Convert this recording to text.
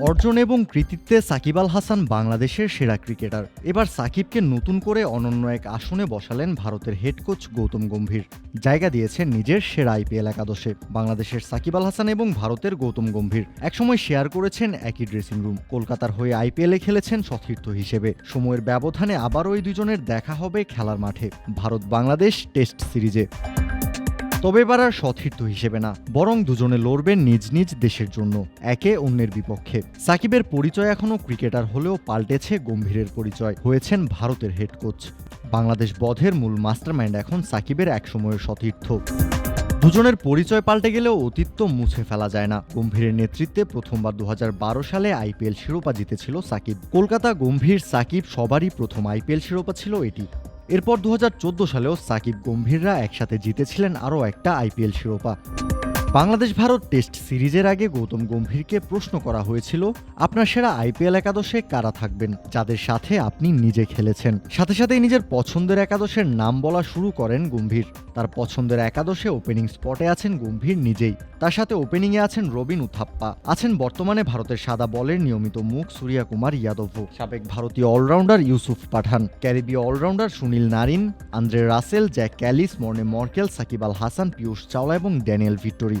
অর্জন এবং কৃতিত্বে সাকিব আল হাসান বাংলাদেশের সেরা ক্রিকেটার। এবার সাকিবকে নতুন করে অনন্য এক আসনে বসালেন ভারতের হেড কোচ গৌতম গম্ভীর। জায়গা দিয়েছেন নিজের সেরা আইপিএল একাদশে। বাংলাদেশের সাকিব আল হাসান এবং ভারতের গৌতম গম্ভীর একসময় শেয়ার করেছেন একই ড্রেসিং রুম কলকাতার হয়ে আইপিএলে খেলেছেন সতীর্থ হিসেবে। সময়ের ব্যবধানে আবার ওই দুজনের দেখা হবে খেলার মাঠে। ভারত বাংলাদেশ টেস্ট সিরিজে তবে এবার আর সতীর্থ হিসেবে না, বরং দুজনে লড়বেন নিজ নিজ দেশের জন্য, একে অন্যের বিপক্ষে। সাকিবের পরিচয় এখনও ক্রিকেটার হলেও পাল্টেছে গম্ভীরের পরিচয়, হয়েছেন ভারতের হেড কোচ বাংলাদেশ বধের মূল মাস্টারমাইন্ড এখন সাকিবের একসময়ের সতীর্থ। দুজনের পরিচয় পাল্টে গেলেও অতীত মুছে ফেলা যায় না। গম্ভীরের নেতৃত্বে প্রথমবার দু হাজার বারো সালে আইপিএল শিরোপা জিতেছিল সাকিব। কলকাতা গম্ভীর সাকিব সবারই প্রথম আইপিএল শিরোপা ছিল এটি। এরপর দু হাজার চৌদ্দ সালেও সাকিব গম্ভীররা একসাথে জিতেছিলেন আরও একটা আইপিএল শিরোপা। বাংলাদেশ ভারত টেস্ট সিরিজের আগে গৌতম গম্ভীরকে প্রশ্ন করা হয়েছিল, আপনার সেরা আইপিএল একাদশে কারা থাকবেন? যাদের সাথে আপনি নিজে খেলেছেন। সাথে সাথেই নিজের পছন্দের একাদশের নাম বলা শুরু করেন গম্ভীর। তার পছন্দের একাদশে ওপেনিং স্পটে আছেন গম্ভীর নিজেই। তার সাথে ওপেনিংয়ে আছেন রবিন উথাপ্পা। আছেন বর্তমানে ভারতের সাদা বলের নিয়মিত মুখ সূর্যা কুমার ইয়াদভ সাবেক ভারতীয় allrounder Yusuf Pathan. ক্যারিবীয় allrounder Sunil Narine, Andre Russell, Jacques Kallis, Morne Morkel, Shakib Al Hasan Piyush Chawla এবং Daniel Vettori.